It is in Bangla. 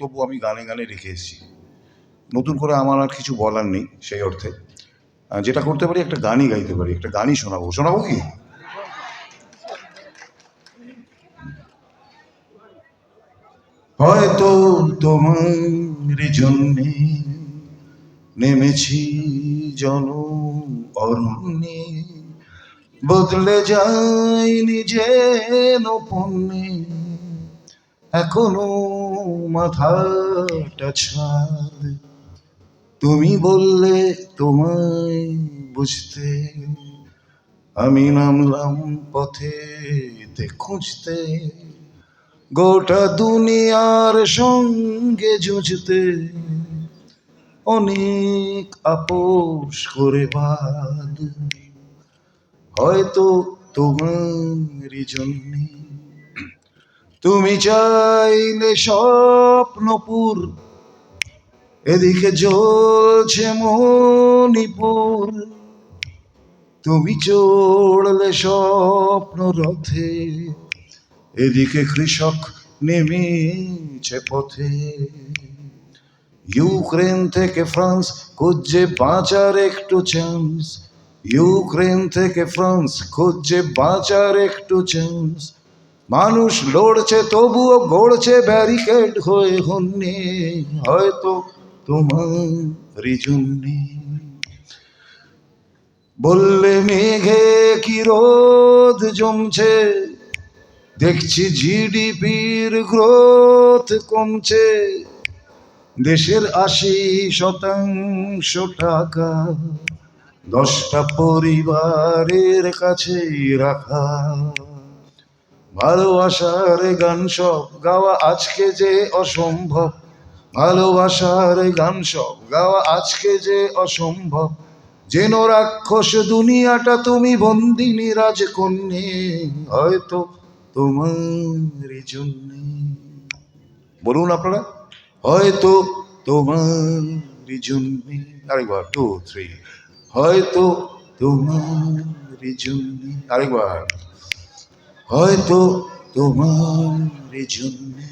বক্তব্য আমি গানে গানে রেখে এসেছি। নতুন করে আমার আর কিছু বলার নেই সেই অর্থে। যেটা করতে পারি একটা গানই গাইতে পারি, একটা গানই শোনাবো। শোনাবো কি? হয়তো তোমার জন্যে নেমেছি জন অরণ্যে, বদলে যাই নিজে নপণ্যে এখনও মাথাটা ছাদ তুমি বললে তোমায় বুঝতে। আমি নামলাম পথে খুঁজতে। গোটা দুনিয়ার সঙ্গে জুঝতে অনেক আপোষ করে বাদ। হয়তো তোমারই জন্যে তুমি চাইলে স্বপ্নপুর, এদিকে জ্বলছে মণিপুর। তুমি চড়লে স্বপ্ন রথে, এদিকে কৃষক নেমেছে পথে। ইউক্রেন থেকে ফ্রান্স খুঁজছে বাঁচার একটু চান্স। ইউক্রেন থেকে ফ্রান্স খুঁজছে বাঁচার একটু চান্স। মানুষ লড়ছে, তবুও গড়ছে ব্যারিকেড হয়ে হন্যে। হয়তো তোমার জন্যে বললে মেঘে কি রোদ জমছে? দেখছি জিডিপির গ্রোথ কমছে। দেশের আশি শতাংশ টাকা দশটা পরিবারের কাছে রাখা। ভালোবাসার গান সব গাওয়া আজকে যে অসম্ভব। ভালোবাসার গান সব গাওয়া আজকে যে অসম্ভব। যেন রাক্ষস দুনিয়াটা তুমি বন্দিনী রাজকন্যে, হয়তো তোমার জন্যে। বলুন আপনারা, হয়তো তোমার জন্যে। আরেকবার টু থ্রি হয়তো তোমার জন্যে। আরেকবার। হয়তো তোমার জন্যে